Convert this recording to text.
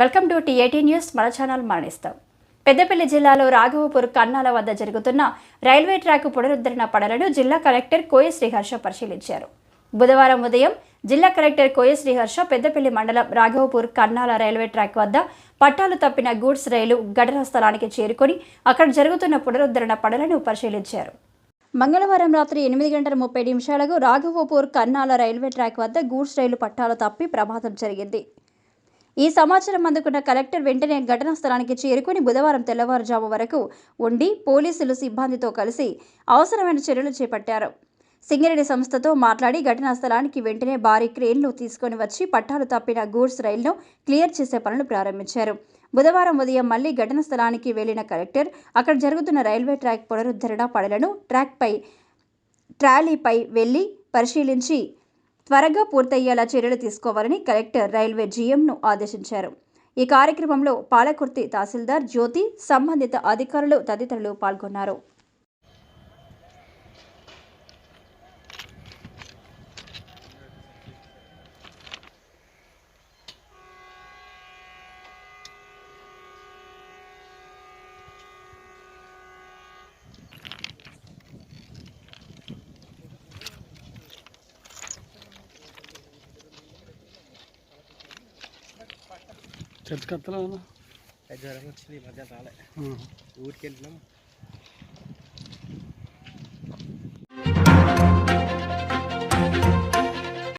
Welcome to TAT news. మన channel మరణిస్తాం. పెద్దపల్లి జిల్లాలో రాఘవపూర్ కన్నాల వద్ద జరుగుతున్న రైల్వే ట్రాక్ పునరుద్ధరణ పనులను జిల్లా కలెక్టర్ కోయ శ్రీహర్ష పరిశీలించారు. బుధవారం ఉదయం జిల్లా కలెక్టర్ కోయ శ్రీహర్ష పెద్దపల్లి మండలం రాఘవపూర్ కన్నాల రైల్వే ట్రాక్ వద్ద పట్టాలు తప్పిన గూడ్స్ రైలు ఘటనా స్థలానికి చేరుకొని అక్కడ జరుగుతున్న పునరుద్ధరణ పనులను పరిశీలించారు. మంగళవారం రాత్రి ఎనిమిది గంటల ముప్పై నిమిషాలకు రాఘవపూర్ కన్నాల రైల్వే ట్రాక్ వద్ద గూడ్స్ రైలు పట్టాలు తప్పి ప్రమాదం జరిగింది. ఈ సమాచారం అందుకున్న కలెక్టర్ వెంటనే ఘటనా స్థలానికి చేరుకుని బుధవారం తెల్లవారుజాము వరకు ఉండి పోలీసులు సిబ్బందితో కలిసి అవసరమైన చర్యలు చేపట్టారు. సింగరేణి సంస్థతో మాట్లాడి ఘటనా స్థలానికి వెంటనే భారీ క్రేన్లు తీసుకొని వచ్చి పట్టాలు తప్పిన గూడ్స్ రైలును క్లియర్ చేసే పనులు ప్రారంభించారు. బుధవారం ఉదయం మళ్ళీ ఘటన స్థలానికి వెళ్ళిన కలెక్టర్ అక్కడ జరుగుతున్న రైల్వే ట్రాక్ పునరుద్ధరణ పనులను ట్రాక్పై ట్రాలీపై వెళ్ళి పరిశీలించి త్వరగా పూర్తయ్యేలా చర్యలు తీసుకోవాలని కలెక్టర్ రైల్వే జీఎంను ఆదేశించారు. ఈ కార్యక్రమంలో పాలకుర్తి తహసీల్దార్ జ్యోతి సంబంధిత అధికారులు తదితరులు పాల్గొన్నారు. చర్చ్ కత్తలా జ్వరం వచ్చింది మధ్య రాలే. ఊరికి వెళ్ళినాం